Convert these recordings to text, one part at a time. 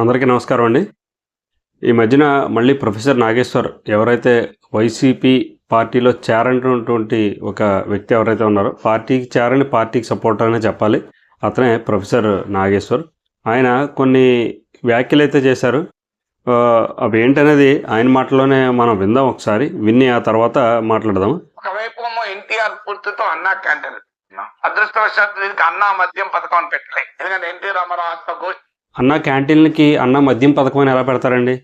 అందరికీ నమస్కారం అండి. ఈ మధ్యన మళ్ళీ ప్రొఫెసర్ నాగేశ్వర్ ఎవరైతే వైసీపీ పార్టీలో చేరనటువంటి ఒక వ్యక్తి ఎవరైతే ఉన్నారో పార్టీకి చేరని పార్టీకి సపోర్టర్ అనే చెప్పాలి. అతనే ప్రొఫెసర్ నాగేశ్వర్. ఆయన కొన్ని వ్యాఖ్యలు అయితే చేశారు. అవి ఏంటనేది ఆయన మాటలోనే మనం విందాం ఒకసారి. విని ఆ తర్వాత మాట్లాడదాం. ఒకవైపు ఎన్టీఆర్ పూర్తితో అన్నా క్యాంటీన్ అదృష్టవశాత్తు దీనికి అన్నా మద్యం పథకం అని పెట్టలే. ఎందుకంటే ఎన్టీ రామారావు ఆత్మ అన్న క్యాంటీన్లకి అన్న మద్యం పథకం అని ఎలా పెడతారండి?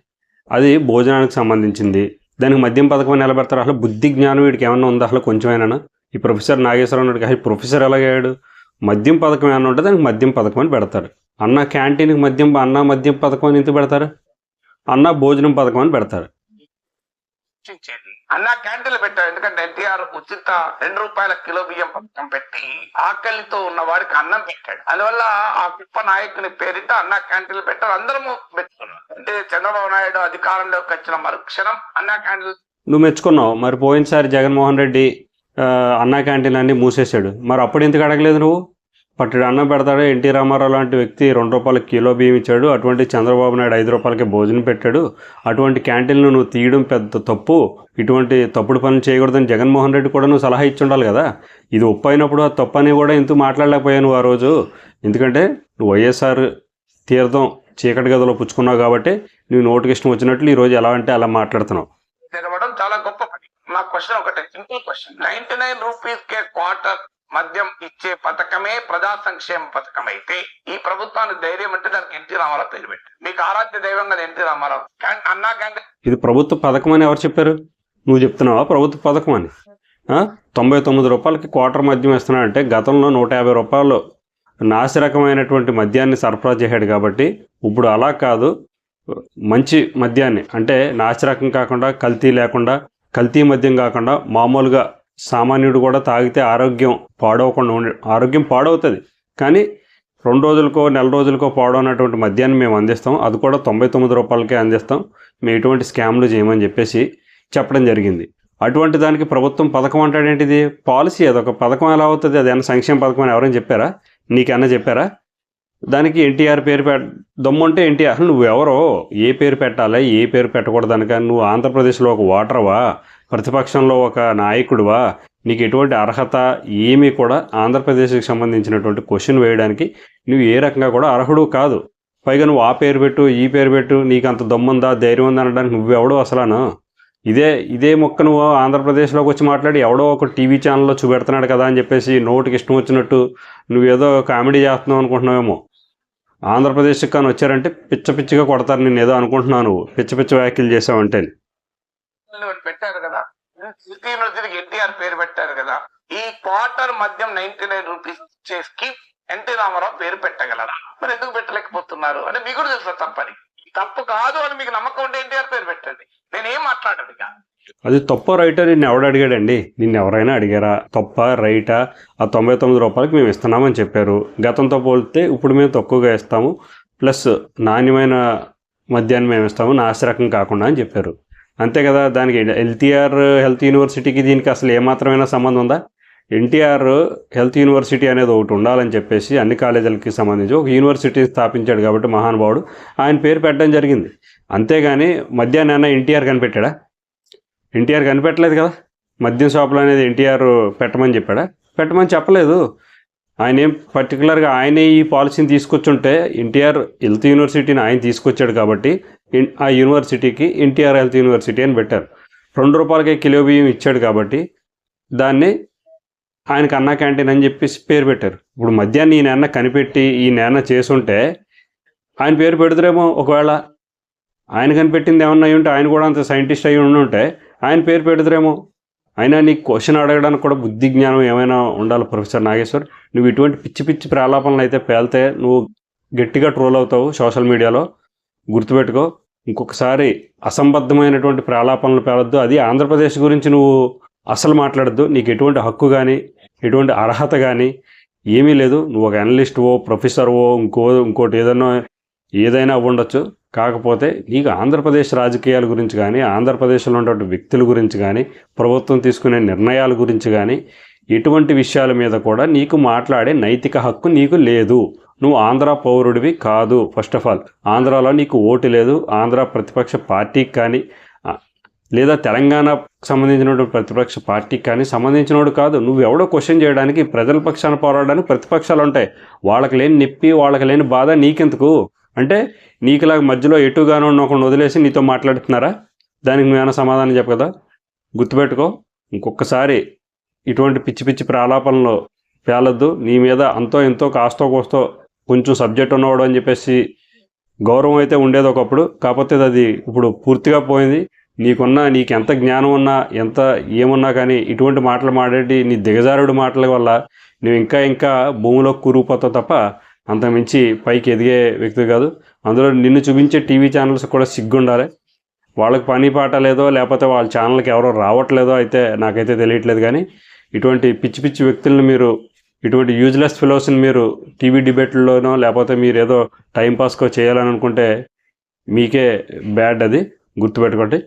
అది భోజనానికి సంబంధించింది. దానికి మద్యం పథకం అని ఎలా పెడతారు? అసలు బుద్ధి జ్ఞానం వీడికి ఏమన్నా ఉందా? అసలు కొంచెమైనా ఈ ప్రొఫెసర్ నాగేశ్వరరావు ఉన్నాడు అసలు ప్రొఫెసర్ ఎలాగయ్యాడు? మద్యం పథకం ఏమన్నా ఉంటే దానికి మద్యం పథకం అని పెడతారు. అన్న క్యాంటీన్కి మద్యం అన్న మద్యం పథకం అని ఎందుకు పెడతారు? అన్న భోజనం పథకం అని పెడతారు. అన్నా క్యాంటీన్లు పెట్టారు. ఎందుకంటే ఎన్టీఆర్ ఉచిత రెండు రూపాయల కిలో బియ్యం పథకం పెట్టి ఆకలితో ఉన్న వాడికి అన్నం పెట్టాడు. అందువల్ల ఆ కుప్ప నాయకుని పేరిట అన్నా క్యాంటీన్లు పెట్టారు. అందరము మెచ్చుకున్నారు అంటే చంద్రబాబు నాయుడు అధికారంలోకి వచ్చిన మరుక్షణం అన్నా క్యాంటీన్లు నువ్వు మెచ్చుకున్నావు. మరి పోయినసారి జగన్మోహన్ రెడ్డి ఆ, అన్నా క్యాంటీన్ అన్ని మూసేశాడు. మరి అప్పుడు ఎందుకు అడగలేదు నువ్వు? పట్టుడు అన్నం పెడతాడు ఎన్టీ రామారావు లాంటి వ్యక్తి రెండు రూపాయల కిలో బియ్యం ఇచ్చాడు అటువంటి చంద్రబాబు నాయుడు ఐదు రూపాయలకి భోజనం పెట్టాడు అటువంటి క్యాంటీన్లు నువ్వు తీయడం పెద్ద తప్పు ఇటువంటి తప్పుడు పనులు చేయకూడదని జగన్మోహన్ రెడ్డి కూడా నువ్వు సలహా ఇచ్చి ఉండాలి కదా. ఇది ఒప్పు అయినప్పుడు ఆ తప్పు అని కూడా ఎందుకు మాట్లాడలేకపోయాను ఆ రోజు? ఎందుకంటే నువ్వు వైఎస్ఆర్ తీర్థం చీకటి గదిలో పుచ్చుకున్నావు కాబట్టి నువ్వు నోటికి ఇష్టం వచ్చినట్లు ఈరోజు ఎలా అంటే అలా మాట్లాడుతున్నావు. చాలా గొప్ప నా క్వశ్చన్ ఒకటే. Simple question. Ninety nine rupees కే క్వార్టర్ మద్యం ఇచ్చే పథకమే ప్రజా సంక్షేమ పథకం అయితే ఈ ప్రభుత్వానికి ధైర్యం అంటే దానికి ఎన్టీ రామారావు పేరు పెట్టి మీకు ఆరాధ్య దైవంగా ఎన్టీ రామారావు. అన్నా కానీ ఇది ప్రభుత్వ పథకం అని ఎవరు చెప్పారు? నువ్వు చెప్తున్నావా ప్రభుత్వ పథకం అని? తొంభై తొమ్మిది రూపాయలకి క్వార్టర్ మద్యం ఇస్తున్నాడంటే గతంలో నూట యాభై రూపాయలు నాసిరకమైనటువంటి మద్యాన్ని సరఫరా చేశాడు కాబట్టి ఇప్పుడు అలా కాదు. మంచి మద్యాన్ని అంటే నాసిరకం కాకుండా కల్తీ లేకుండా కల్తీ మద్యం కాకుండా మామూలుగా సామాన్యుడు కూడా తాగితే ఆరోగ్యం పాడవకుండా ఉండే ఆరోగ్యం పాడవుతుంది. కానీ రెండు రోజులకో నెల రోజులకో పాడవనటువంటి మద్యాన్ని మేము అందిస్తాం అది కూడా తొంభై తొమ్మిది రూపాయలకే అందిస్తాం. మేము ఎటువంటి స్కామ్లు చేయమని చెప్పేసి చెప్పడం జరిగింది. అటువంటి దానికి ప్రభుత్వం పథకం అంటాడేంటిది పాలసీ అదొక పథకం ఎలా అవుతుంది? అది ఏమన్నా సంక్షేమ పథకం అని ఎవరైనా చెప్పారా? నీకన్నా చెప్పారా? దానికి ఎన్టీఆర్ పేరు పెట్ దమ్ముంటే ఎన్టీఆర్. నువ్వు ఎవరో? ఏ పేరు పెట్టాలి? ఏ పేరు పెట్టకూడదనక నువ్వు ఆంధ్రప్రదేశ్లో ఒక ఓటర్వా? ప్రతిపక్షంలో ఒక నాయకుడువా? నీకు ఎటువంటి అర్హత ఏమీ కూడా ఆంధ్రప్రదేశ్కి సంబంధించినటువంటి క్వశ్చన్ వేయడానికి నువ్వు ఏ రకంగా కూడా అర్హుడు కాదు. పైగా నువ్వు ఆ పేరు పెట్టు ఈ పేరు పెట్టు నీకు అంత దమ్ముందా ధైర్యం ఉందా అనడానికి నువ్వెవడో అసలాను? ఇదే ఇదే మొక్క నువ్వు ఆంధ్రప్రదేశ్లోకి వచ్చి మాట్లాడి ఎవడో ఒక టీవీ ఛానల్లో చూపెడుతున్నాడు కదా అని చెప్పేసి నోటికి ఇష్టం వచ్చినట్టు నువ్వేదో కామెడీ చేస్తున్నావు అనుకుంటున్నావేమో. ఆంధ్రప్రదేశ్కి కానీ వచ్చారంటే పిచ్చ పిచ్చిగా కొడతారు నేను ఏదో అనుకుంటున్నావు నువ్వు. పిచ్చ పిచ్చ వ్యాఖ్యలు చేసావంటే. పెట్టారు కదా తిరిగి ఎన్టీఆర్ పేరు పెట్టారు కదా ఈ క్వార్టర్ మద్యం నైన్టీ నైన్ రూపీస్ ఇచ్చే స్కీమ్ ఎన్టీ రామారావు పేరు పెట్టగలరా? మరి ఎందుకు పెట్టలేకపోతున్నారు? అంటే మీకు కూడా తెలుసు తప్పని. తప్పు కాదు అని మీకు నమ్మకం ఉంటే ఎన్టీఆర్ పేరు పెట్టండి. నేనేం మాట్లాడదు ఇక. అది తప్ప రైటా నిన్ను ఎవడు అడిగాడండి? నిన్ను ఎవరైనా అడిగారా? తప్ప రైటా? ఆ తొంభై తొమ్మిది రూపాయలకి మేము ఇస్తున్నామని చెప్పారు. గతంతో పోలితే ఇప్పుడు మేము తక్కువగా ఇస్తాము. ప్లస్ నాణ్యమైన మద్యాన్ని మేము ఇస్తాము. నాశరకం కాకుండా అని చెప్పారు. అంతే కదా దానికి ఎల్టీఆర్ హెల్త్ యూనివర్సిటీకి దీనికి అసలు ఏమాత్రమైనా సంబంధం ఉందా? ఎన్టీఆర్ హెల్త్ యూనివర్సిటీ అనేది ఒకటి ఉండాలని చెప్పేసి అన్ని కాలేజీలకి సంబంధించి ఒక యూనివర్సిటీ స్థాపించాడు కాబట్టి మహానుభావుడు. ఆయన పేరు పెట్టడం జరిగింది. అంతేగాని మధ్యాహ్నం ఎన్టీఆర్ కనిపెట్టాడా? ఎన్టీఆర్ కనిపెట్టలేదు కదా. మద్యం షాపులు అనేది ఎన్టీఆర్ పెట్టమని చెప్పాడా? పెట్టమని చెప్పలేదు. ఆయన ఏం పర్టికులర్గా ఆయనే ఈ పాలసీని తీసుకొచ్చుంటే ఎన్టీఆర్ హెల్త్ యూనివర్సిటీని ఆయన తీసుకొచ్చాడు కాబట్టి ఆ యూనివర్సిటీకి ఎన్టీఆర్ హెల్త్ యూనివర్సిటీ అని పెట్టారు. రెండు రూపాయలకే కిలో బియ్యం ఇచ్చాడు కాబట్టి దాన్ని ఆయనకు అన్నా క్యాంటీన్ అని చెప్పేసి పేరు పెట్టారు. ఇప్పుడు మధ్యాహ్నం ఈ నాన్న కనిపెట్టి ఈ నాన్న చేసుంటే ఆయన పేరు పెడతారేమో ఒకవేళ ఆయన కనిపెట్టింది ఏమన్నా అయి ఉంటే ఆయన కూడా అంత సైంటిస్ట్ అయి ఉండి ఉంటే ఆయన పేరు పెడతారేమో అయినా నీకు క్వశ్చన్ అడగడానికి కూడా బుద్ధి జ్ఞానం ఏమైనా ఉండాలి ప్రొఫెసర్ నాగేశ్వర్? నువ్వు ఇటువంటి పిచ్చి పిచ్చి ప్రాలాపనలు అయితే పేలితే నువ్వు గట్టిగా ట్రోల్ అవుతావు సోషల్ మీడియాలో. గుర్తుపెట్టుకో ఇంకొకసారి అసంబద్ధమైనటువంటి ప్రాలాపనలు పేలొద్దు. అది ఆంధ్రప్రదేశ్ గురించి నువ్వు అసలు మాట్లాడద్దు. నీకు ఎటువంటి హక్కు కానీ ఎటువంటి అర్హత కానీ ఏమీ లేదు. నువ్వు ఒక ఎనలిస్ట్ ఓ ప్రొఫెసర్ ఓ ఇంకో ఇంకోటి ఏదైనా ఏదైనా ఉండొచ్చు కాకపోతే ఇక ఆంధ్రప్రదేశ్ రాజకీయాల గురించి కానీ ఆంధ్రప్రదేశ్లో ఉన్నటువంటి వ్యక్తుల గురించి కానీ ప్రభుత్వం తీసుకునే నిర్ణయాల గురించి కానీ ఎటువంటి విషయాల మీద కూడా నీకు మాట్లాడే నైతిక హక్కు నీకు లేదు. నువ్వు ఆంధ్ర పౌరుడివి కాదు. ఫస్ట్ ఆఫ్ ఆల్ ఆంధ్రాలో నీకు ఓటు లేదు. ఆంధ్ర ప్రతిపక్ష పార్టీకి కానీ లేదా తెలంగాణకు సంబంధించినటువంటి ప్రతిపక్ష పార్టీకి కానీ సంబంధించినోడు కాదు. నువ్వు ఎవడో క్వశ్చన్ చేయడానికి ప్రజల పక్షాన పోరాడడానికి ప్రతిపక్షాలు ఉంటాయి. వాళ్ళకి లేని నొప్పి వాళ్ళకి లేని బాధ నీకెందుకు? అంటే నీకులా మధ్యలో ఎటుగానో ఒకరిని వదిలేసి నీతో మాట్లాడుతున్నారా? దానికి నువ్వేమైనా సమాధానం చెప్పు కదా? గుర్తుపెట్టుకో ఇంకొకసారి ఇటువంటి పిచ్చి పిచ్చి ప్రాలాపనలో పేలొద్దు. నీ మీద అంతో ఎంతో కాస్తో కోస్తో కొంచెం సబ్జెక్ట్ ఉన్నవాడు అని చెప్పేసి గౌరవం అయితే ఉండేది ఒకప్పుడు. కాకపోతే అది ఇప్పుడు పూర్తిగా పోయింది. నీకున్న నీకు ఎంత జ్ఞానం ఉన్నా ఎంత ఏమున్నా కానీ ఇటువంటి మాటలు మాట్లాడి నీ దిగజారుడు మాటల వల్ల నువ్వు ఇంకా ఇంకా భూమిలో కూరుకుపోతావు తప్ప అంత మించి పైకి ఎదిగే వ్యక్తి కాదు. అందులో నిన్ను చూపించే టీవీ ఛానల్స్ కూడా సిగ్గుండాలి. వాళ్ళకి పని పాట లేదో లేకపోతే వాళ్ళ ఛానల్కి ఎవరో రావట్లేదో అయితే నాకైతే తెలియట్లేదు కానీ ఇటువంటి పిచ్చి పిచ్చి వ్యక్తులను మీరు ఇటువంటి యూజ్లెస్ ఫిలోస్ని మీరు టీవీ డిబేట్లలోనో లేకపోతే మీరు ఏదో టైంపాస్కో చేయాలని అనుకుంటే మీకే బ్యాడ్ అది. గుర్తుపెట్టుకోండి.